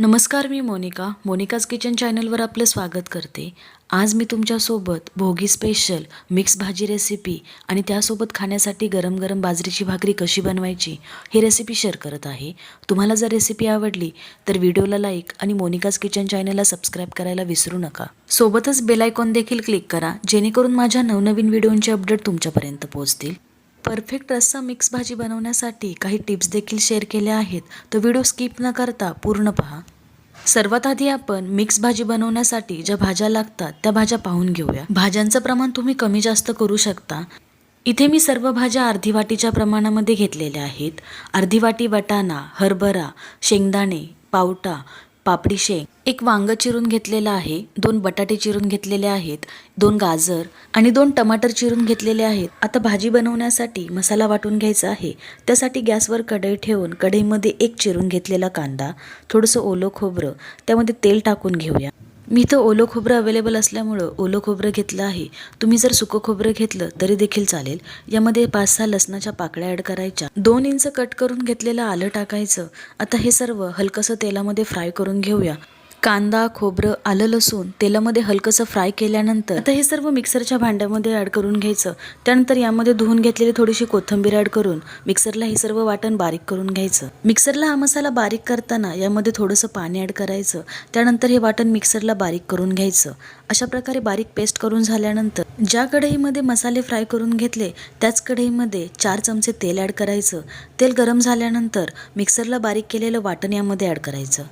नमस्कार मी Monika. Monika's kitchen चॅनलवर आपलं स्वागत करते. आज मी तुमच्यासोबत भोगी स्पेशल मिक्स भाजी रेसिपी आणि त्यासोबत खाण्यासाठी गरम गरम बाजरीची भाकरी कशी बनवायची ही रेसिपी शेअर करत आहे. तुम्हाला जर रेसिपी आवडली तर व्हिडिओला लाईक आणि मोनिकाज किचन चॅनलला सबस्क्राईब करायला विसरू नका. सोबतच बेलायकॉन देखील क्लिक करा जेणेकरून माझ्या नवनवीन व्हिडिओंचे अपडेट तुमच्यापर्यंत पोहोचतील. परफेक्ट रस्सा मिक्स भाजी बनवण्यासाठी काही टिप्स देखील शेअर केल्या आहेत. तर व्हिडिओ स्किप न करता पूर्ण पहा. सर्वात आधी आपण मिक्स भाजी बनवण्यासाठी ज्या भाज्या लागतात त्या भाज्या पाहून घेऊया. भाज्यांचं प्रमाण तुम्ही कमी जास्त करू शकता. इथे मी सर्व भाज्या अर्धी वाटीच्या प्रमाणामध्ये घेतलेल्या आहेत. अर्धी वाटी वाटाणा हरभरा शेंगदाणे पावटा पापडी शेंग. एक वांग चिरून घेतलेलं आहे दोन बटाटे चिरून घेतलेले आहेत दोन गाजर आणि दोन टमाटर चिरून घेतलेले आहेत. आता भाजी बनवण्यासाठी मसाला वाटून घ्यायचा आहे. त्यासाठी गॅसवर कढई ठेवून कढईमध्ये एक चिरून घेतलेला कांदा थोडंसं ओलं खोबरं त्यामध्ये तेल टाकून घेऊया. मी इथं ओलं खोबरं अवेलेबल असल्यामुळं ओलं खोबरं घेतलं आहे. तुम्ही जर सुकं खोबरं घेतलं तरी देखील चालेल. यामध्ये पाच सहा लसणाच्या पाकळ्या ॲड करायच्या. दोन इंच कट करून घेतलेलं आलं टाकायचं. आता हे सर्व हलकंसं तेलामध्ये फ्राय करून घेऊया. कांदा खोबरं आलं लसूण तेलामध्ये हलकंसं फ्राय केल्यानंतर आता हे सर्व मिक्सरच्या भांड्यामध्ये ॲड करून घ्यायचं. त्यानंतर यामध्ये धुवून घेतलेली थोडीशी कोथिंबीर ॲड करून मिक्सरला हे सर्व वाटण बारीक करून घ्यायचं. मिक्सरला हा मसाला बारीक करताना यामध्ये थोडंसं पाणी ॲड करायचं. त्यानंतर हे वाटण मिक्सरला बारीक करून घ्यायचं. अशा प्रकारे बारीक पेस्ट करून झाल्यानंतर ज्या कढईमध्ये मसाले फ्राय करून घेतले त्याच कढईमध्ये चार चमचे तेल ॲड करायचं. तेल गरम झाल्यानंतर मिक्सरला बारीक केलेलं वाटण यामध्ये ॲड करायचं.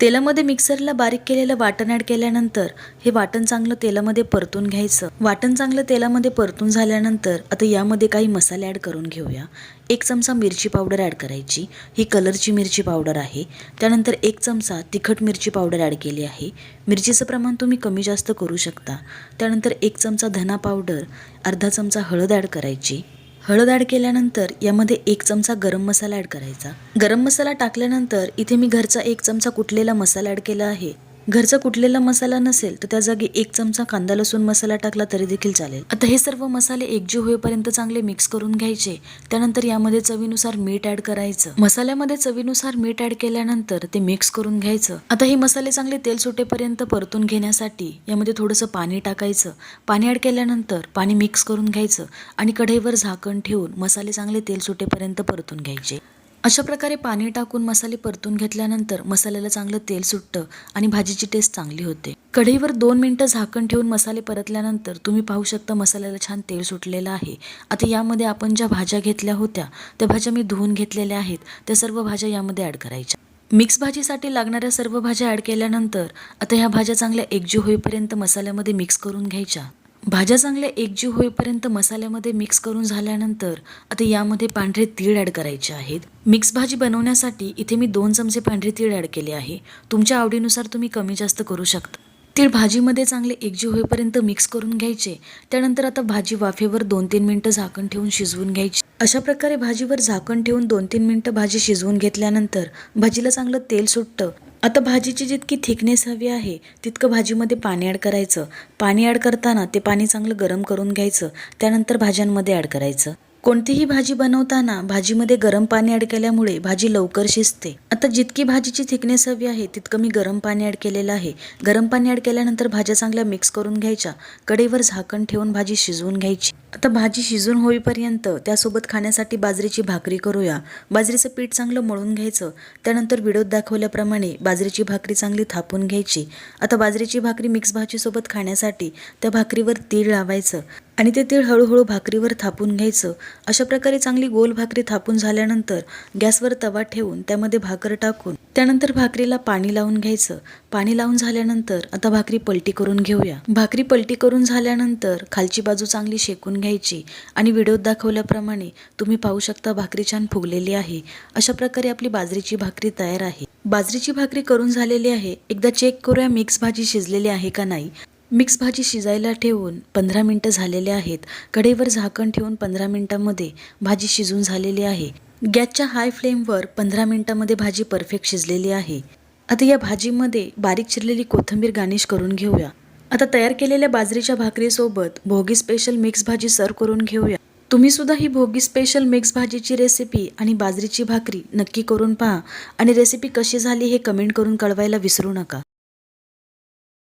तेलामध्ये मिक्सरला बारीक केलेलं वाटण ॲड केल्यानंतर हे वाटण चांगलं तेलामध्ये परतून घ्यायचं. वाटण चांगलं तेलामध्ये परतून झाल्यानंतर आता यामध्ये काही मसाले ॲड करून घेऊया. एक चमचा मिरची पावडर ॲड करायची. ही कलरची मिरची पावडर आहे. त्यानंतर एक चमचा तिखट मिरची पावडर ॲड केली आहे. मिरचीचं प्रमाण तुम्ही कमी जास्त करू शकता. त्यानंतर एक चमचा धना पावडर अर्धा चमचा हळद ॲड करायची. हळद ॲड केल्यानंतर यामध्ये एक चमचा गरम मसाला ॲड करायचा. गरम मसाला टाकल्यानंतर इथे मी घरचा एक चमचा कुटलेला मसाला ॲड केला आहे घरचा कुठलेला मसाला नसेल तर त्या जागी एक चमचा कांदा लसूण मसाला टाकला तरी देखील चालेल. आता हे सर्व मसाले एकजीव होईपर्यंत चांगले मिक्स करून घ्यायचे. त्यानंतर यामध्ये चवीनुसार मीठ ॲड करायचं. मसाल्यामध्ये चवीनुसार मीठ ॲड केल्यानंतर ते मिक्स करून घ्यायचं. आता हे मसाले चांगले तेल सुटेपर्यंत परतून घेण्यासाठी यामध्ये थोडंसं पाणी टाकायचं. पाणी ॲड केल्यानंतर पाणी मिक्स करून घ्यायचं आणि कढईवर झाकण ठेवून मसाले चांगले तेल सुटेपर्यंत परतून घ्यायचे. अशा प्रकारे पाणी टाकून मसाले परतून घेतल्यानंतर मसाल्याला चांगलं तेल सुटतं आणि भाजीची टेस्ट चांगली होते. कढईवर दोन मिनटं झाकण ठेवून मसाले परतल्यानंतर तुम्ही पाहू शकता मसाल्याला छान तेल सुटलेलं आहे. आता यामध्ये आपण ज्या भाज्या घेतल्या होत्या त्या भाज्या मी धुवून घेतलेल्या आहेत. त्या सर्व भाज्या यामध्ये ॲड करायच्या. मिक्स भाजीसाठी लागणाऱ्या सर्व भाज्या ॲड केल्यानंतर आता ह्या भाज्या चांगल्या एकजीव होईपर्यंत मसाल्यामध्ये मिक्स करून घ्यायच्या. भाज्या चांगल्या एकजीव होईपर्यंत मसाल्यामध्ये मिक्स करून झाल्यानंतर आता यामध्ये पांढरे तीळ ॲड करायचे आहेत. मिक्स भाजी बनवण्यासाठी इथे मी दोन चमचे पांढरे तीळ ॲड केले आहे. तुमच्या आवडीनुसार तुम्ही कमी जास्त करू शकता. तीळ भाजीमध्ये चांगले एकजीव होईपर्यंत मिक्स करून घ्यायचे. त्यानंतर आता भाजी वाफेवर दोन तीन मिनटं झाकण ठेवून शिजवून घ्यायची. अशा प्रकारे भाजीवर झाकण ठेवून दोन तीन मिनटं भाजी शिजवून घेतल्यानंतर भाजीला चांगलं तेल सुटतं. आता भाजीची जितकी थिकनेस हवी आहे तितकं भाजीमध्ये पाणी ॲड करायचं. पाणी ॲड करताना ते पाणी चांगलं गरम करून घ्यायचं. त्यानंतर भाज्यांमध्ये ॲड करायचं. कोणतीही भाजी बनवताना भाजीमध्ये गरम पाणी ॲड केल्यामुळे भाजी लवकर शिजते. आता जितकी भाजीची थिकनेस हवी आहे तितकं मी गरम पाणी ॲड केलेलं आहे. गरम पाणी ॲड केल्यानंतर भाज्या चांगल्या मिक्स करून घ्यायच्या. कढईवर झाकण ठेवून भाजी शिजवून घ्यायची. आता भाजी शिजून होईपर्यंत त्यासोबत खाण्यासाठी बाजरीची भाकरी करूया. बाजरीचं पीठ चांगलं मळून घ्यायचं. त्यानंतर व्हिडिओत दाखवल्याप्रमाणे बाजरीची भाकरी चांगली थापून घ्यायची. आता बाजरीची भाकरी मिक्स भाजीसोबत खाण्यासाठी त्या भाकरीवर तीळ लावायचं. आणि ते तीळ हळूहळू भाकरीवर थापून घ्यायचं. अशा प्रकारे चांगली गोल भाकरी थापून झाल्यानंतर गॅसवर तवा ठेवून त्यामध्ये भाकर टाकून त्यानंतर भाकरीला पाणी लावून घ्यायचं. पाणी लावून झाल्यानंतर आता भाकरी पलटी करून घेऊया. भाकरी पलटी करून झाल्यानंतर खालची बाजू चांगली शेकून घ्यायची आणि व्हिडिओत दाखवल्याप्रमाणे तुम्ही पाहू शकता भाकरी छान फुगलेली आहे. अशा प्रकारे आपली बाजरीची भाकरी तयार आहे. बाजरीची भाकरी करून झालेली आहे. एकदा चेक करूया मिक्स भाजी शिजलेली आहे का नाही. मिक्स भाजी शिजायला ठेवून पंधरा मिनटं झालेले आहेत. कढईवर झाकण ठेवून पंधरा मिनटामध्ये भाजी शिजून झालेली आहे. गॅसच्या हाय फ्लेमवर पंधरा मिनटामध्ये भाजी परफेक्ट शिजलेली आहे. आता या भाजीमध्ये बारीक चिरलेली कोथिंबीर गार्निश करून घेऊया. आता तयार केलेल्या बाजरीच्या भाकरीसोबत भोगी स्पेशल मिक्स भाजी सर्व करून घेऊया. तुम्ही सुद्धा ही भोगी स्पेशल मिक्स भाजीची रेसिपी आणि बाजरीची भाकरी नक्की करून पहा. आणि रेसिपी कशी झाली हे कमेंट करून कळवायला विसरू नका.